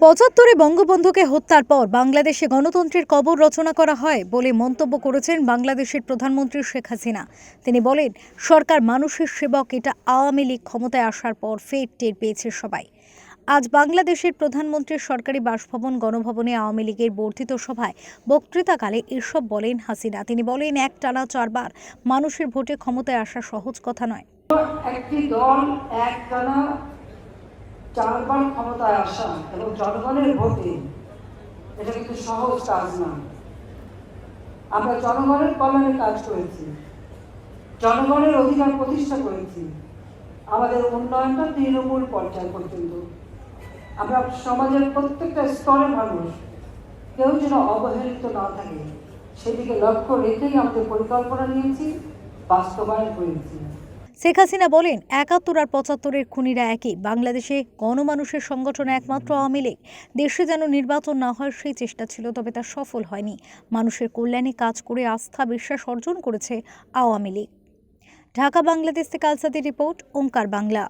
পঁচাত্তরে বঙ্গবন্ধুকে হত্যার পর বাংলাদেশে গণতন্ত্রের কবর রচনা করা হয় বলে মন্তব্য করেছেন বাংলাদেশের প্রধানমন্ত্রী শেখ হাসিনা। তিনি বলেন, সরকার মানুষের সেবক, এটা আওয়ামী লীগ ক্ষমতায় আসার পর ফের টের পেয়েছে সবাই। আজ বাংলাদেশের প্রধানমন্ত্রীর সরকারি বাসভবন, গণভবনে আওয়ামী লীগের বর্ধিত সভায় বক্তৃতাকালে এসব বলেন হাসিনা। তিনি বলেন, এক টানা চারবার মানুষের ভোটে ক্ষমতায় আসা সহজ কথা নয়। একটি দল চারবার ক্ষমতায় আসা এবং জনগণের ভোটে এটা কিন্তু সহজ কাজ না আমরা জনগণের কল্যাণে কাজ করেছি, জনগণের অধিকার প্রতিষ্ঠা করেছি, আমাদের উন্নয়নটা তৃণমূল পর্যায় পর্যন্ত। আমরা সমাজের প্রত্যেকটা স্তরের মানুষ, কেউ যেন অবহেলিত না থাকে, সেদিকে লক্ষ্য রেখেই আমাদের পরিকল্পনা নিয়েছি, বাস্তবায়ন করেছি। শেখ হাসিনা বলেন, একাত্তর আর পঁচাত্তরের খুনিরা একই। বাংলাদেশে গণমানুষের সংগঠন একমাত্র আওয়ামী লীগ। দেশে যেন নির্বাচন না হয়, সেই চেষ্টা ছিল, তবে তা সফল হয়নি। মানুষের কল্যাণে কাজ করে আস্থা, বিশ্বাস অর্জন করেছে আওয়ামী লীগ। ঢাকা, বাংলাদেশ থেকে আলসাদি রিপোর্ট, ওঙ্কার বাংলা।